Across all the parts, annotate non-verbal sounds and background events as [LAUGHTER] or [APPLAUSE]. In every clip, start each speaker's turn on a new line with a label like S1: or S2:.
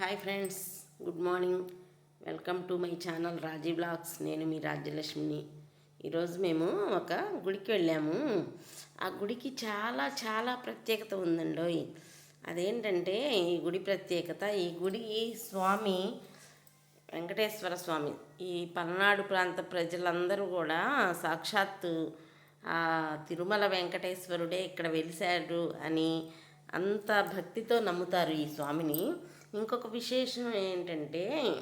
S1: Hi friends good morning. Welcome to my channel Raji blogs. నేను మీ రాజ్యలక్ష్మిని. ఈరోజు మేము ఒక గుడికి వెళ్ళాము. ఆ గుడికి చాలా చాలా ప్రత్యేకత ఉందండోయ్. అదేంటంటే ఈ గుడి ప్రత్యేకత ఈ గుడి స్వామి వెంకటేశ్వర స్వామి. ఈ పల్నాడు ప్రాంత ప్రజలందరూ కూడా సాక్షాత్తు ఆ తిరుమల వెంకటేశ్వరుడే ఇక్కడ వెలిశాడు అని అంత భక్తితో నమ్ముతారు ఈ స్వామిని. ఇంకొక విశేషం ఏంటంటే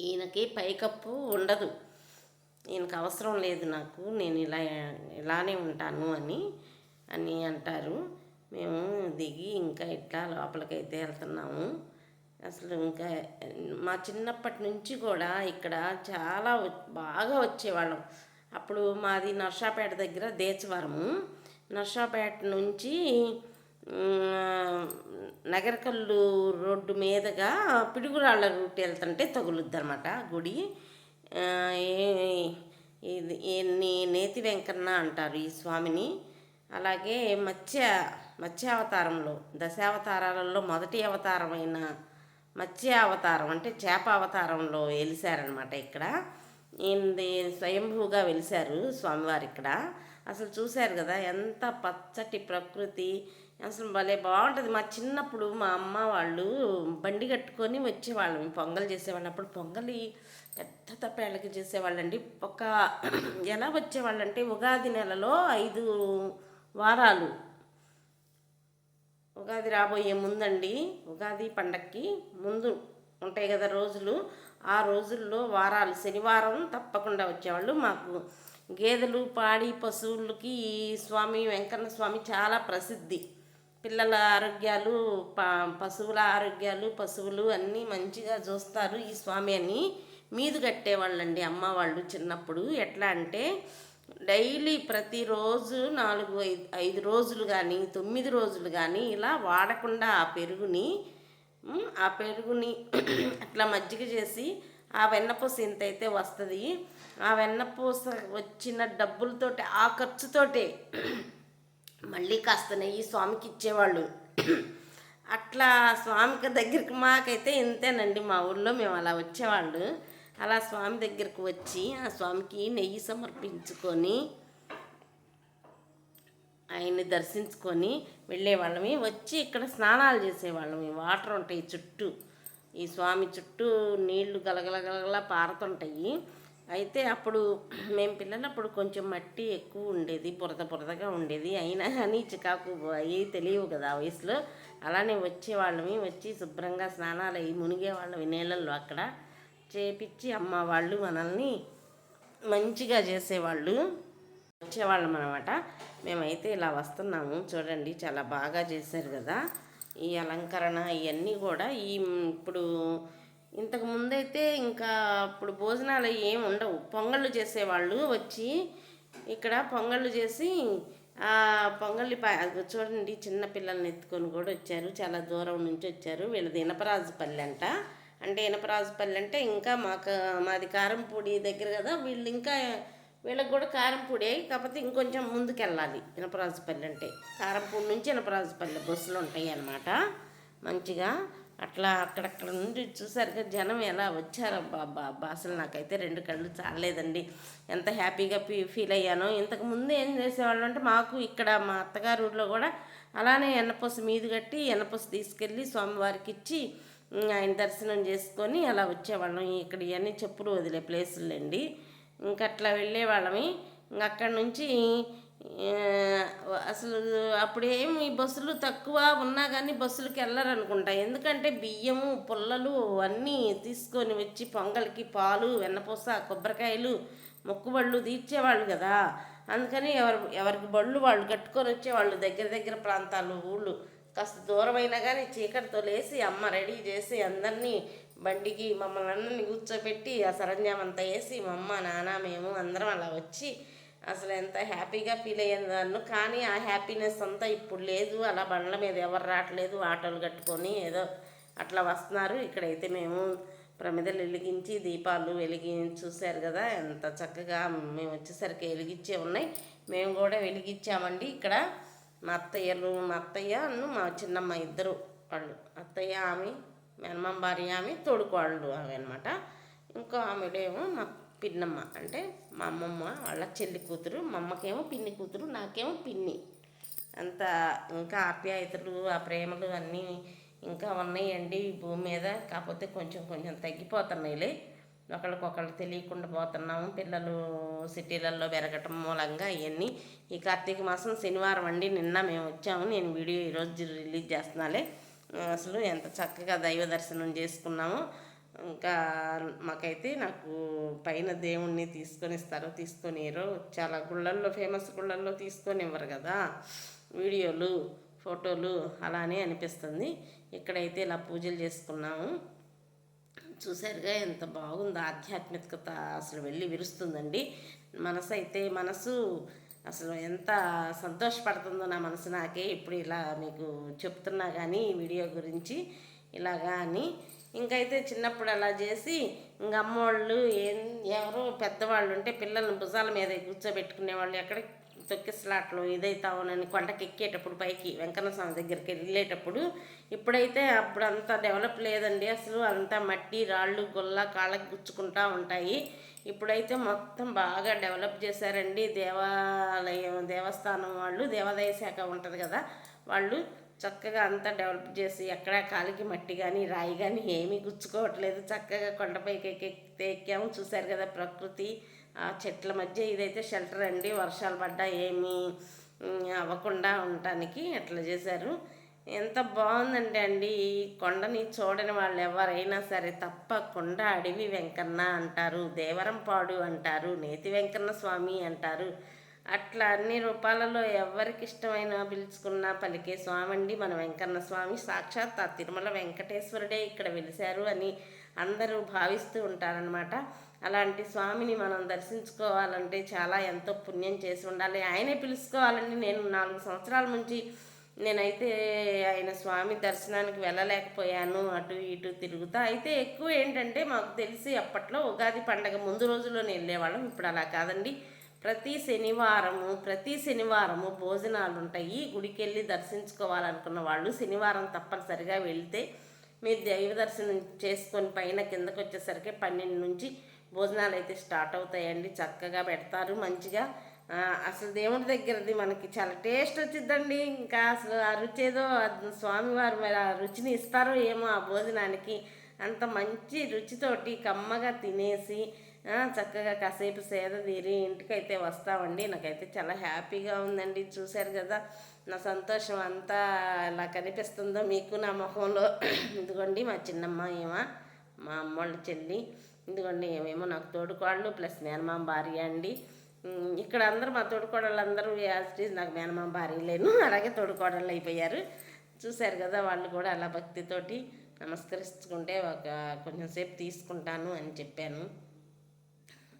S1: ఈయనకి పైకప్పు ఉండదు. ఈయనకు అవసరం లేదు నాకు నేను ఇలా ఇలానే ఉంటాను అని అని అంటారు. మేము దిగి ఇంకా ఇట్లా లోపలికైతే వెళ్తున్నాము. అసలు ఇంకా మా చిన్నప్పటి నుంచి కూడా ఇక్కడ చాలా వ- బాగా వచ్చేవాళ్ళం. అప్పుడు మాది నర్సాపేట దగ్గర దేచవరము నర్సాపేట నుంచి నగరకల్లు రోడ్డు మీదుగా పిడుగురాళ్ళ రూట్ వెళ్తుంటే తగులుద్ది అనమాట గుడి. ఇది నేతి వెంకన్న అంటారు ఈ స్వామిని. అలాగే మత్స్య మత్స్యావతారంలో దశావతారాలలో మొదటి అవతారమైన మత్స్య అవతారం అంటే చేప అవతారంలో వెలిశారనమాట ఇక్కడ. ఈయనది స్వయంభూగా వెలిశారు స్వామివారు ఇక్కడ. అసలు చూశారు కదా ఎంత పచ్చటి ప్రకృతి. అసలు భలే బాగుంటుంది. మా చిన్నప్పుడు మా అమ్మ వాళ్ళు బండి కట్టుకొని వచ్చేవాళ్ళం పొంగల్ చేసేవాళ్ళం. అప్పుడు పొంగలి పెద్ద తప్పేళ్ళకి చేసేవాళ్ళండి. ఒక [CLEARS THROAT] ఎలా వచ్చేవాళ్ళంటే ఉగాది నెలలో ఐదు వారాలు. ఉగాది రాబోయే ముందండి ఉగాది పండక్కి ముందు ఉంటాయి కదా రోజులు. ఆ రోజుల్లో వారాలు శనివారం తప్పకుండా వచ్చేవాళ్ళు మాకు. గేదెలు పాడి పశువులకి ఈ స్వామి వెంకన్న స్వామి చాలా ప్రసిద్ధి. పిల్లల ఆరోగ్యాలు ప పశువుల ఆరోగ్యాలు పశువులు అన్నీ మంచిగా చూస్తారు ఈ స్వామి అని మీదు కట్టేవాళ్ళండి అమ్మ వాళ్ళు చిన్నప్పుడు. ఎట్లా అంటే డైలీ ప్రతిరోజు నాలుగు ఐదు ఐదు రోజులు కానీ తొమ్మిది రోజులు కానీ ఇలా వాడకుండా ఆ పెరుగుని ఆ పెరుగుని [CLEARS THROAT] అట్లా మజ్జిగ చేసి ఆ వెన్నపూస ఇంత అయితే వస్తుంది. ఆ వెన్నపూస వచ్చిన డబ్బులతోటి ఆ ఖర్చుతోటే మళ్ళీ కాస్త నెయ్యి స్వామికి ఇచ్చేవాళ్ళు. అట్లా స్వామికి దగ్గరికి మాకైతే ఇంతేనండి మా ఊళ్ళో మేము అలా వచ్చేవాళ్ళు. అలా స్వామి దగ్గరికి వచ్చి ఆ స్వామికి నెయ్యి సమర్పించుకొని ఆయన్ని దర్శించుకొని వెళ్ళేవాళ్ళమి. వచ్చి ఇక్కడ స్నానాలు చేసేవాళ్ళమి. వాటర్ ఉంటాయి చుట్టూ. ఈ స్వామి చుట్టూ నీళ్ళు గలగల గలగల పారుతుంటాయి. అయితే అప్పుడు మేము పిల్లలప్పుడు కొంచెం మట్టి ఎక్కువ ఉండేది బురద బురదగా ఉండేది. అయినా కానీ చికాకు అవి తెలియవు కదా ఆ వయసులో. అలానే వచ్చేవాళ్ళమి వచ్చి శుభ్రంగా స్నానాలు అయ్యి మునిగేవాళ్ళమి నీళ్ళల్లో అక్కడ. చేపించి అమ్మ వాళ్ళు మనల్ని మంచిగా చేసేవాళ్ళు. వచ్చేవాళ్ళం అనమాట మేమైతే ఇలా వస్తున్నాము. చూడండి చాలా బాగా చేశారు కదా. ఈ అలంకరణ ఇవన్నీ కూడా ఈ ఇప్పుడు ఇంతకు ముందైతే ఇంకా ఇప్పుడు భోజనాలు ఏమి ఉండవు. పొంగళ్ళు చేసేవాళ్ళు వచ్చి ఇక్కడ పొంగళ్ళు చేసి ఆ పొంగళ్ళి చూడండి చిన్న పిల్లల్ని ఎత్తుకొని కూడా వచ్చారు. చాలా దూరం నుంచి వచ్చారు. వీళ్ళది ఇనపరాజుపల్లి అంట. అంటే ఇనపరాజుపల్లి అంటే ఇంకా మాకు మాది కారంపూడి దగ్గర కదా వీళ్ళు ఇంకా వీళ్ళకి కూడా కారంపూడి కాకపోతే ఇంకొంచెం ముందుకెళ్ళాలి ఇనపరాజుపల్లి అంటే. కారంపూడి నుంచి ఇనపరాజుపల్లి బస్సులు ఉంటాయి అన్నమాట. మంచిగా అట్లా అక్కడక్కడ నుండి చూసారు కదా జనం ఎలా వచ్చారబ్బా అబ్బా అబ్బా అసలు నాకైతే రెండు కళ్ళు చాలలేదండి. ఎంత హ్యాపీగా ఫీ ఫీల్ అయ్యానో. ఇంతకు ముందు ఏం చేసేవాళ్ళు అంటే మాకు ఇక్కడ మా అత్తగారు ఊళ్ళో కూడా అలానే ఎన్నపూస మీద కట్టి ఎన్నపూస తీసుకెళ్ళి స్వామివారికి ఇచ్చి ఆయన దర్శనం చేసుకొని అలా వచ్చేవాళ్ళం. ఇక్కడ ఇవన్నీ చెప్పులు వదిలే ప్లేసులండి. ఇంకా అట్లా వెళ్ళేవాళ్ళమి. ఇంకా అక్కడి నుంచి అసలు అప్పుడేమి బస్సులు తక్కువ ఉన్నా కానీ బస్సులకి వెళ్ళరనుకుంటా ఎందుకంటే బియ్యము పుల్లలు అన్నీ తీసుకొని వచ్చి పొంగల్కి పాలు వెన్నపూస కొబ్బరికాయలు మొక్కుబళ్ళు తీర్చేవాళ్ళు కదా. అందుకని ఎవరు ఎవరికి బళ్ళు వాళ్ళు కట్టుకొని వచ్చేవాళ్ళు దగ్గర దగ్గర ప్రాంతాలు ఊళ్ళు. కాస్త దూరమైనా కానీ చీకటితో లేసి అమ్మ రెడీ చేసి అందరినీ బండికి మమ్మల్ని అందరినీ కూర్చోబెట్టి ఆ సరంజామంతా వేసి మా అమ్మ నాన్న మేము అందరం అలా వచ్చి అసలు ఎంత హ్యాపీగా ఫీల్ అయ్యింది నన్ను. కానీ ఆ హ్యాపీనెస్ అంతా ఇప్పుడు లేదు. అలా బండ్ల మీద ఎవరు రావట్లేదు. ఆటోలు కట్టుకొని ఏదో అట్లా వస్తున్నారు. ఇక్కడైతే మేము ప్రమిదలు వెలిగించి దీపాలు వెలిగి చూశారు కదా ఎంత చక్కగా మేము వచ్చేసరికి వెలిగించే ఉన్నాయి. మేము కూడా వెలిగించామండి. ఇక్కడ మా అత్తయ్యలు మా అత్తయ్య అన్ను మా చిన్నమ్మ ఇద్దరు వాళ్ళు. అత్తయ్య ఆమె మేనమామ భార్య ఆమె తోడుకోళ్ళు ఆమె అనమాట ఇంకో ఆమెడేమో మా పిన్నమ్మ. అంటే మా అమ్మమ్మ వాళ్ళ చెల్లి కూతురు మా అమ్మకేమో పిన్ని కూతురు నాకేమో పిన్ని. అంత ఇంకా ఆప్యాయతలు ఆ ప్రేమలు అన్నీ ఇంకా ఉన్నాయండి ఈ భూమి మీద. కాకపోతే కొంచెం కొంచెం తగ్గిపోతున్నాయిలే. ఒకళ్ళకొకళ్ళు తెలియకుండా పోతున్నాము. పిల్లలు సిటీలలో పెరగటం మూలంగా ఇవన్నీ ఈ కార్తీక మాసం శనివారం అండి. నిన్న మేము వచ్చాము. నేను వీడియో ఈరోజు రిలీజ్ చేస్తున్నాలే. అసలు ఎంత చక్కగా దైవ దర్శనం చేసుకున్నాము. ఇంకా మాకైతే నాకు పైన దేవుణ్ణి తీసుకొని ఇస్తారో తీసుకొనిరు చాలా గుళ్ళల్లో ఫేమస్ గుళ్ళల్లో తీసుకొని ఇవ్వరు కదా. వీడియోలు ఫోటోలు అలానే అనిపిస్తుంది. ఇక్కడైతే ఇలా పూజలు చేసుకున్నాము. చూసారుగా ఎంత బాగుందో. ఆధ్యాత్మికత అసలు వెళ్ళి విరుస్తుందండి. మనసు అయితే మనసు అసలు ఎంత సంతోషపడుతుందో నా మనసు నాకే. ఇప్పుడు ఇలా మీకు చెప్తున్నా కానీ ఈ వీడియో గురించి ఇలాగా అని ఇంకైతే చిన్నప్పుడు అలా చేసి ఇంక అమ్మోళ్ళు ఏం ఎవరో పెద్దవాళ్ళు ఉంటే పిల్లల్ని భుజాల మీద కూర్చోబెట్టుకునే వాళ్ళు ఎక్కడ తొక్కిసలాట్లు ఇదైతావునని కొండకి ఎక్కేటప్పుడు పైకి వెంకన్న స్వామి దగ్గరికి వెళ్ళేటప్పుడు ఇప్పుడైతే అప్పుడు అంత డెవలప్ లేదండి. అసలు అంతా మట్టి రాళ్ళు గొల్ల కాళ్ళకి గుచ్చుకుంటా ఉంటాయి. ఇప్పుడైతే మొత్తం బాగా డెవలప్ చేశారండి. దేవాలయం దేవస్థానం వాళ్ళు దేవాదాయ శాఖ ఉంటుంది కదా వాళ్ళు. చక్కగా అంతా డెవలప్ చేసి ఎక్కడ కాలికి మట్టి కానీ రాయి కానీ ఏమీ గుచ్చుకోవట్లేదు. చక్కగా కొండపైకి ఎక్కితే ఎక్కాము. చూశారు కదా ప్రకృతి. ఆ చెట్ల మధ్య ఇదైతే షెల్టర్ అండి. వర్షాలు పడ్డా ఏమీ అవ్వకుండా ఉండటానికి అట్లా చేశారు. ఎంత బాగుందంటే అండి ఈ కొండని చూడని వాళ్ళు ఎవరైనా సరే తప్పకుండా అడవి వెంకన్న అంటారు దేవరంపాడు అంటారు నేతి వెంకన్న స్వామి అంటారు. అట్లా అన్ని రూపాలలో ఎవరికి ఇష్టమైనా పిలుచుకున్న పలికే స్వామండి మన వెంకన్న స్వామి సాక్షాత్ ఆ తిరుమల వెంకటేశ్వరుడే ఇక్కడ వెలిశారు అని అందరూ భావిస్తూ ఉంటారనమాట అలాంటి స్వామిని మనం దర్శించుకోవాలంటే చాలా ఎంతో పుణ్యం చేసి ఉండాలి. ఆయనే పిలుచుకోవాలండి నేను నాలుగు సంవత్సరాల నుంచి నేనైతే ఆయన స్వామి దర్శనానికి వెళ్ళలేకపోయాను. అటు ఇటు తిరుగుతా. అయితే ఎక్కువ ఏంటంటే మాకు తెలిసి అప్పట్లో ఉగాది పండగ ముందు రోజుల్లోనే వెళ్ళేవాళ్ళం. ఇప్పుడు అలా కాదండి. ప్రతి శనివారము ప్రతి శనివారము భోజనాలు ఉంటాయి గుడికి వెళ్ళి దర్శించుకోవాలనుకున్న వాళ్ళు శనివారం తప్పనిసరిగా వెళ్తే మీరు దైవ దర్శనం చేసుకొని పైన కిందకు వచ్చేసరికి పన్నెండు నుంచి భోజనాలు అయితే స్టార్ట్ అవుతాయండి. చక్కగా పెడతారు మంచిగా. అసలు దేవుడి దగ్గరది మనకి చాలా టేస్ట్ వచ్చిందండి ఇంకా అసలు ఆ రుచి ఏదో స్వామివారు మరి ఆ రుచిని ఇస్తారో ఏమో ఆ భోజనానికి. అంత మంచి రుచితోటి కమ్మగా తినేసి చక్కగా కాసేపు సేద తీరి ఇంటికైతే వస్తామండి. నాకైతే చాలా హ్యాపీగా ఉందండి. చూశారు కదా నా సంతోషం అంతా ఎలా కనిపిస్తుందో మీకు నా మొహంలో. ఇదిగోండి మా చిన్నమ్మ ఏమా మా అమ్మోళ్ళ చెల్లి. ఇదిగోండి ఏమేమో నాకు తోడుకోళ్ళు ప్లస్ మేనమామ భార్య అండి. ఇక్కడ అందరూ మా తోడుకోడళ్ళందరూ అందరూ నాకు మేనమామ భార్య లేను. అలాగే తోడుకోడళ్ళు అయిపోయారు. చూశారు కదా వాళ్ళు కూడా అలా భక్తితోటి నమస్కరించుకుంటే ఒక కొంచెం సేపు తీసుకుంటాను అని చెప్పాను.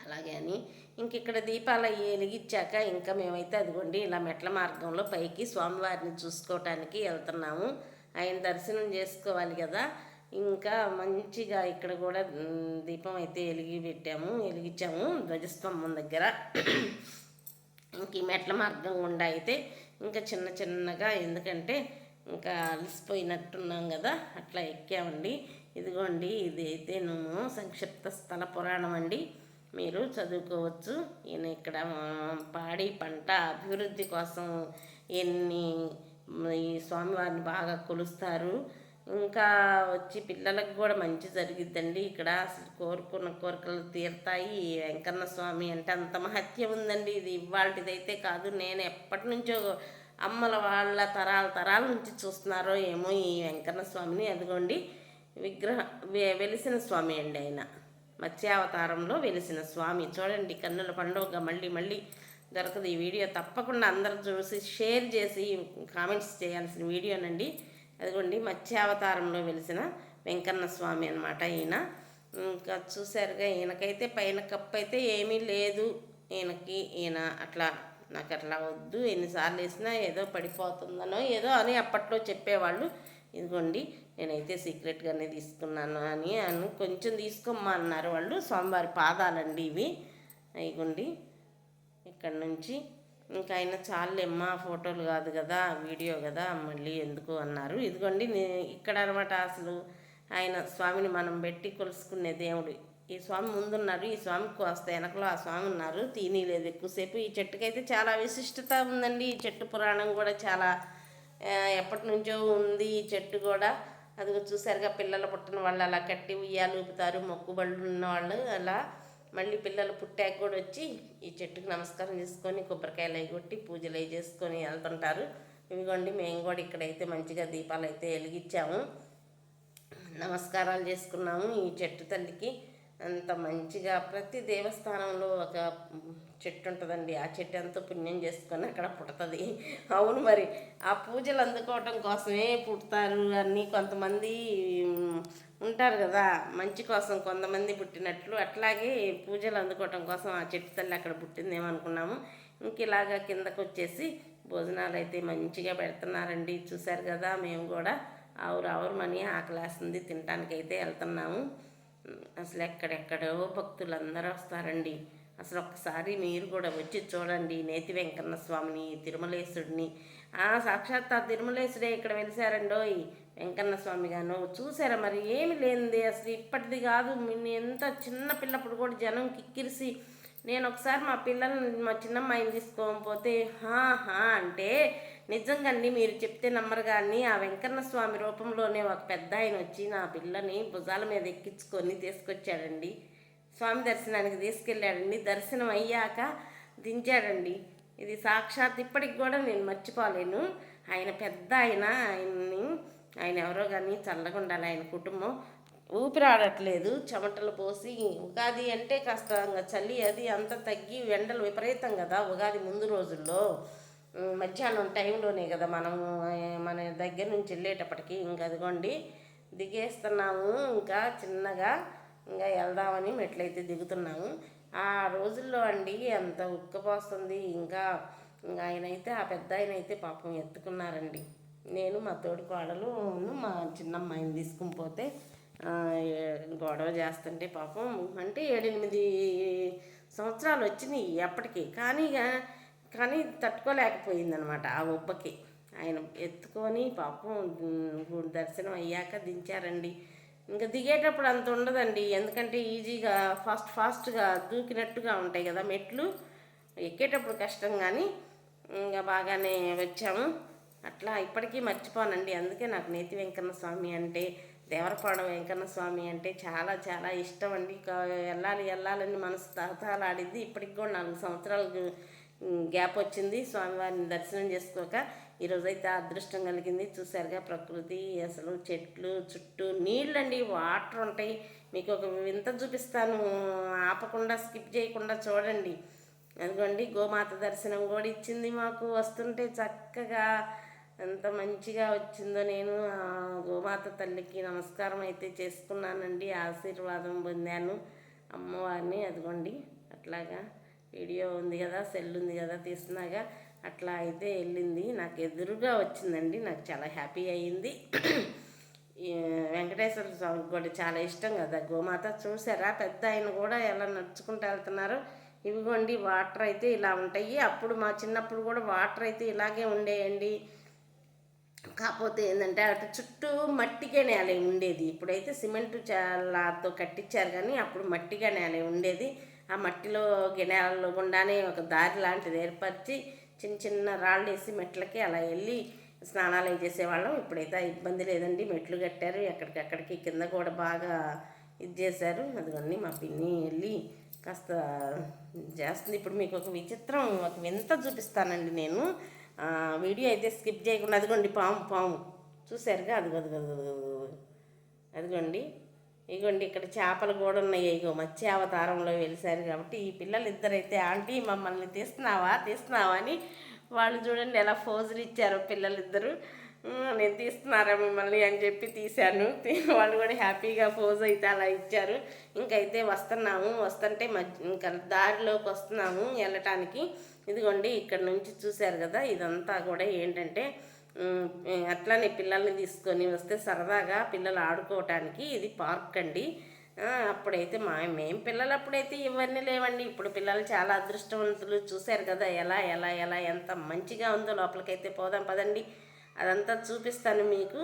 S1: అలాగే అని. ఇంక ఇక్కడ దీపాలు అవి వెలిగించాక ఇంకా మేమైతే అదిగోండి ఇలా మెట్ల మార్గంలో పైకి స్వామివారిని చూసుకోవటానికి వెళ్తున్నాము. ఆయన దర్శనం చేసుకోవాలి కదా. ఇంకా మంచిగా ఇక్కడ కూడా దీపం అయితే వెలిగి పెట్టాము వెలిగించాము ధ్వజస్తంభం దగ్గర. ఇంక ఈ మెట్ల మార్గం గుండా అయితే ఇంకా చిన్న చిన్నగా ఎందుకంటే ఇంకా అలసిపోయినట్టున్నాం కదా అట్లా ఎక్కామండి. ఇదిగోండి ఇది అయితే నేను సంక్షిప్త స్థల పురాణం అండి. మీరు చదువుకోవచ్చు. ఈయన ఇక్కడ పాడి పంట అభివృద్ధి కోసం ఎన్ని ఈ స్వామివారిని బాగా కొలుస్తారు. ఇంకా వచ్చి పిల్లలకు కూడా మంచి జరిగిద్దండి. ఇక్కడ అసలు కోరుకున్న కోరికలు తీరుతాయి. ఈ వెంకన్న స్వామి అంటే అంత మహత్యం ఉందండి. ఇది ఇవాళదైతే కాదు. నేను ఎప్పటి నుంచో అమ్మల వాళ్ళ తరాల తరాల నుంచి చూస్తున్నారో ఏమో ఈ వెంకన్న స్వామిని. అదిగోండి విగ్రహ వెలిసిన స్వామి అండి ఆయన. మత్స్యావతారంలో వెలిసిన స్వామి. చూడండి కన్నుల పండుగ మళ్ళీ మళ్ళీ దొరకదు. ఈ వీడియో తప్పకుండా అందరూ చూసి షేర్ చేసి కామెంట్స్ చేయాల్సిన వీడియోనండి. అదిగోండి మత్స్యావతారంలో వెలిసిన వెంకన్న స్వామి అనమాట ఈయన. ఇంకా చూశారుగా ఈయనకైతే పైన కప్పు అయితే ఏమీ లేదు. ఈయనకి ఈయన అట్లా నాకు అట్లా వద్దు. ఎన్నిసార్లు వేసినా ఏదో పడిపోతుందనో ఏదో అని అప్పట్లో చెప్పేవాళ్ళు. ఇదిగోండి నేనైతే సీక్రెట్గానే తీసుకున్నాను అని అని కొంచెం తీసుకోమ్మా అన్నారు వాళ్ళు. స్వామివారి పాదాలండి ఇవి. అయిగుండి ఇక్కడ నుంచి. ఇంకా ఆయన చాలేమ్మా ఫోటోలు కాదు కదా వీడియో కదా మళ్ళీ ఎందుకు అన్నారు. ఇదిగోండి నే- ఇక్కడ అనమాట అసలు ఆయన స్వామిని మనం పెట్టి కొలుసుకునే దేవుడు. ఈ స్వామి ముందున్నారు ఈ స్వామికి కోస్త వెనకలో ఆ స్వామి ఉన్నారు. తీనీలేదు ఎక్కువసేపు. ఈ చెట్టుకైతే చాలా విశిష్టత ఉందండి. ఈ చెట్టు పురాణం కూడా చాలా ఎప్పటి నుంచో ఉంది ఈ చెట్టు కూడా. అదిగో చూసారుగా పిల్లలు పుట్టిన వాళ్ళు అలా కట్టి ఉయ్యాలు ఊపుతారు మొక్కుబళ్ళు ఉన్న వాళ్ళు అలా. మళ్ళీ పిల్లలు పుట్టాక కూడా వచ్చి ఈ చెట్టుకు నమస్కారం చేసుకొని కొబ్బరికాయలు అవి కొట్టి పూజలు అవి చేసుకొని వెళ్తుంటారు. ఇదిగోండి మేము కూడా ఇక్కడైతే మంచిగా దీపాలు అయితే వెలిగించాము. నమస్కారాలు చేసుకున్నాము ఈ చెట్టు తల్లికి. అంత మంచిగా ప్రతి దేవస్థానంలో ఒక చెట్టు ఉంటుందండి. ఆ చెట్టు ఎంతో పుణ్యం చేసుకొని అక్కడ పుడుతుంది. అవును మరి. ఆ పూజలు అందుకోవటం కోసమే పుడతారు. అన్నీ కొంతమంది ఉంటారు కదా. మంచి కోసం కొంతమంది పుట్టినట్లు. అట్లాగే పూజలు అందుకోవటం కోసం ఆ చెట్టు తల్లి అక్కడ పుట్టిందేమనుకున్నాము ఇంక ఇలాగా కిందకు వచ్చేసి భోజనాలు అయితే మంచిగా పెడుతున్నారండి. చూశారు కదా మేము కూడా. ఆవురు ఆవురమని ఆకలేస్తుంది తినడానికి అయితే వెళ్తున్నాము. అసలు ఎక్కడెక్కడో భక్తులు అందరూ వస్తారండి. అసలు ఒక్కసారి మీరు కూడా వచ్చి చూడండి నేతి వెంకన్న స్వామిని తిరుమలేశుడిని. ఆ సాక్షాత్ ఆ తిరుమలేశుడే ఇక్కడ వెలిసారండోయ్ వెంకన్న స్వామి గాను చూసారా మరి? ఏమి లేనిది అసలు ఇప్పటిది కాదు. ఎంత చిన్న పిల్లప్పుడు కూడా జనం కిక్కిరిసి నేను ఒకసారి మా పిల్లల్ని మా చిన్నమ్మాయిని తీసుకోకపోతే హా హా అంటే నిజంగా అండి మీరు చెప్తే నమ్మరు కానీ ఆ వెంకన్న స్వామి రూపంలోనే ఒక పెద్ద ఆయన వచ్చి నా పిల్లని భుజాల మీద ఎక్కించుకొని తీసుకొచ్చాడండి. స్వామి దర్శనానికి తీసుకెళ్ళాడండి. దర్శనం అయ్యాక దించాడండి. ఇది సాక్షాత్ ఇప్పటికి కూడా నేను మర్చిపోలేను. ఆయన పెద్ద ఆయన ఆయన్ని ఆయన ఎవరో కానీ చల్లగా ఉండాలి ఆయన కుటుంబం. ఊపిరాడట్లేదు చెమటలు పోసి ఉగాది అంటే కాస్త చలి అది అంత తగ్గి ఎండలు విపరీతం కదా ఉగాది ముందు రోజుల్లో. మధ్యాహ్నం టైంలోనే కదా మనము మన దగ్గర నుంచి వెళ్ళేటప్పటికి ఇంకా అదిగోండి దిగేస్తున్నాము ఇంకా చిన్నగా ఇంకా వెళ్దామని మెట్లయితే దిగుతున్నాము. ఆ రోజుల్లో అండి అంత ఉక్కపోస్తుంది ఇంకా ఇంకా ఆయన అయితే ఆ పెద్ద ఆయన అయితే పాపం ఎత్తుకున్నారండి. నేను మా తోడి కోడలు మా చిన్నమ్మాయిని తీసుకుని పోతే గొడవ చేస్తుంటే పాపం అంటే ఏడెనిమిది సంవత్సరాలు వచ్చినాయి అప్పటికి కానీ ఇక- కానీ తట్టుకోలేకపోయింది అనమాట ఆ ఉబ్బకి. ఆయన ఎత్తుకొని పాపం దర్శనం అయ్యాక దించారండి. ఇంకా దిగేటప్పుడు అంత ఉండదండి. ఎందుకంటే ఈజీగా ఫాస్ట్ ఫాస్ట్గా దూకినట్టుగా ఉంటాయి కదా మెట్లు. ఎక్కేటప్పుడు కష్టం కానీ ఇంకా బాగానే వచ్చాము. అట్లా ఇప్పటికీ మర్చిపోనండి. అందుకే నాకు నేతి వెంకన్న స్వామి అంటే దేవరపాడ వెంకన్న స్వామి అంటే చాలా చాలా ఇష్టం అండి. వెళ్ళాలి వెళ్ళాలని మనసు తహతహలాడిద్ది ఇప్పటికి కూడా నాలుగు సంవత్సరాలు గ్యాప్ వచ్చింది. స్వామివారిని దర్శనం చేసుకోక ఈరోజైతే అదృష్టం కలిగింది. చూసారుగా ప్రకృతి అసలు చెట్లు చుట్టూ నీళ్ళండి వాటర్ ఉంటాయి. మీకు ఒక వింత చూపిస్తాను. ఆపకుండా స్కిప్ చేయకుండా చూడండి. అదిగోండి గోమాత దర్శనం కూడా ఇచ్చింది మాకు. వస్తుంటే చక్కగా ఎంత మంచిగా వచ్చిందో నేను ఆ గోమాత తల్లికి నమస్కారం అయితే చేసుకున్నానండి. ఆశీర్వాదం పొందాను. అమ్మవారిని అదిగోండి అట్లాగా వీడియో ఉంది కదా సెల్ ఉంది కదా తీస్తున్నాగా అట్లా అయితే వెళ్ళింది. నాకు ఎదురుగా వచ్చిందండి నాకు చాలా హ్యాపీ అయ్యింది. వెంకటేశ్వర స్వామికి కూడా చాలా ఇష్టం కదా. గోమాత చూసారా పెద్ద ఆయన కూడా ఎలా నడుచుకుంటూ వెళ్తున్నారు. ఇవిగోండి వాటర్ అయితే ఇలా ఉంటాయి. అప్పుడు మా చిన్నప్పుడు కూడా వాటర్ అయితే ఇలాగే ఉండేయండి. కాకపోతే ఏంటంటే అటు చుట్టూ మట్టిగా నేల ఉండేది. ఇప్పుడైతే సిమెంట్ చాలాతో కట్టించారు కానీ అప్పుడు మట్టిగా నేల ఉండేది. ఆ మట్టిలో గినాలు గుండానే ఒక దారి లాంటిది ఏర్పరిచి చిన్న చిన్న రాళ్ళు వేసి మెట్లకి అలా వెళ్ళి స్నానాలు అవి చేసేవాళ్ళం ఇప్పుడైతే ఇబ్బంది లేదండి మెట్లు కట్టారు ఎక్కడికక్కడికి కింద కూడా బాగా ఇది చేశారు అదిగోండి మా పిన్ని వెళ్ళి కాస్త చేస్తుంది ఇప్పుడు మీకు ఒక విచిత్రం ఒక వింత చూపిస్తానండి నేను వీడియో అయితే స్కిప్ చేయకుండా అదిగోండి పాము పాము చూసారుగా అదిగో అదిగో, అదిగో. అదిగోండి ఇగోండి ఇక్కడ చేపలు కూడా ఉన్నాయి ఇగో మత్స్య అవతారంలో వెలిసారు కాబట్టి ఈ పిల్లలు ఇద్దరైతే ఆంటీ మమ్మల్ని తీస్తున్నావా? తీస్తున్నావా? అని వాళ్ళు చూడండి ఎలా ఫోజులు ఇచ్చారో పిల్లలిద్దరు. నేను తీస్తున్నారా మిమ్మల్ని? అని చెప్పి తీశాను. వాళ్ళు కూడా హ్యాపీగా ఫోజ్ అయితే అలా ఇచ్చారు. ఇంకైతే వస్తున్నాము. వస్తుంటే మధ్య ఇంకా దారిలోకి వస్తున్నాము వెళ్ళటానికి. ఇదిగోండి ఇక్కడ నుంచి చూశారు కదా ఇదంతా కూడా ఏంటంటే అట్లానే పిల్లల్ని తీసుకొని వస్తే సరదాగా పిల్లలు ఆడుకోవటానికి ఇది పార్క్ అండి. అప్పుడైతే మా మేము పిల్లలు అప్పుడైతే ఇవన్నీ లేవండి. ఇప్పుడు పిల్లలు చాలా అదృష్టవంతులు. చూశారు కదా ఎలా ఎలా ఎలా ఎంత మంచిగా ఉందో లోపలికైతే పోదాం పదండి. అదంతా చూపిస్తాను మీకు.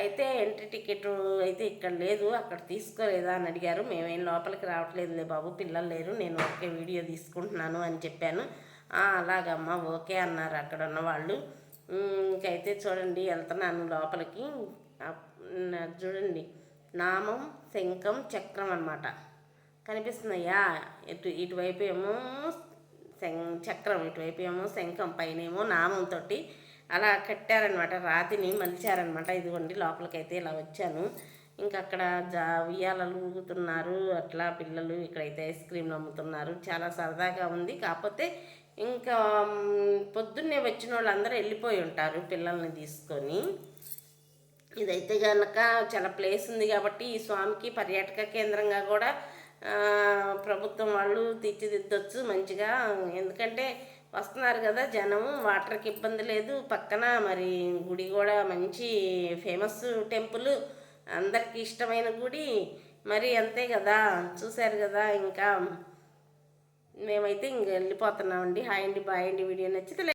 S1: అయితే ఎంట్రీ టికెట్ అయితే ఇక్కడ లేదు అక్కడ తీసుకోలేదా అని అడిగారు. మేమేం లోపలికి రావట్లేదులే బాబు పిల్లలు లేరు నేను ఒకే వీడియో తీసుకుంటున్నాను అని చెప్పాను. అలాగమ్మా ఓకే అన్నారు అక్కడ ఉన్న వాళ్ళు. ఇంకైతే చూడండి వెళ్తున్నాను లోపలికి. చూడండి నామం శంఖం చక్రం అన్నమాట. కనిపిస్తున్నాయా ఇటు ఇటువైపు ఏమో శం చక్రం ఇటువైపు ఏమో శంఖం పైన ఏమో నామంతో అలా కట్టారనమాట రాతిని మలిచారనమాట ఇదిగోండి లోపలికైతే ఇలా వచ్చాను. ఇంకా అక్కడ జా ఉయ్యాలలు ఊగుతున్నారు అట్లా పిల్లలు ఇక్కడైతే ఐస్ క్రీమ్లు అమ్ముతున్నారు. చాలా సరదాగా ఉంది. కాకపోతే ఇంకా పొద్దున్నే వచ్చిన వాళ్ళందరూ వెళ్ళిపోయి ఉంటారు పిల్లల్ని తీసుకొని. ఇదైతే కనుక చాలా ప్లేస్ ఉంది కాబట్టి ఈ స్వామికి పర్యాటక కేంద్రంగా కూడా ప్రభుత్వం వాళ్ళు తీర్చిదిద్దొచ్చు మంచిగా. ఎందుకంటే వస్తున్నారు కదా జనం వాటర్కి ఇబ్బంది లేదు. పక్కన మరి గుడి కూడా మంచి ఫేమస్ టెంపుల్. అందరికీ ఇష్టమైన గుడి. మరి అంతే కదా చూశారు కదా ఇంకా. మేమైతే ఇంక వెళ్ళిపోతున్నామండి హాయ్ అండి బాయ్ అండి. వీడియో నచ్చితే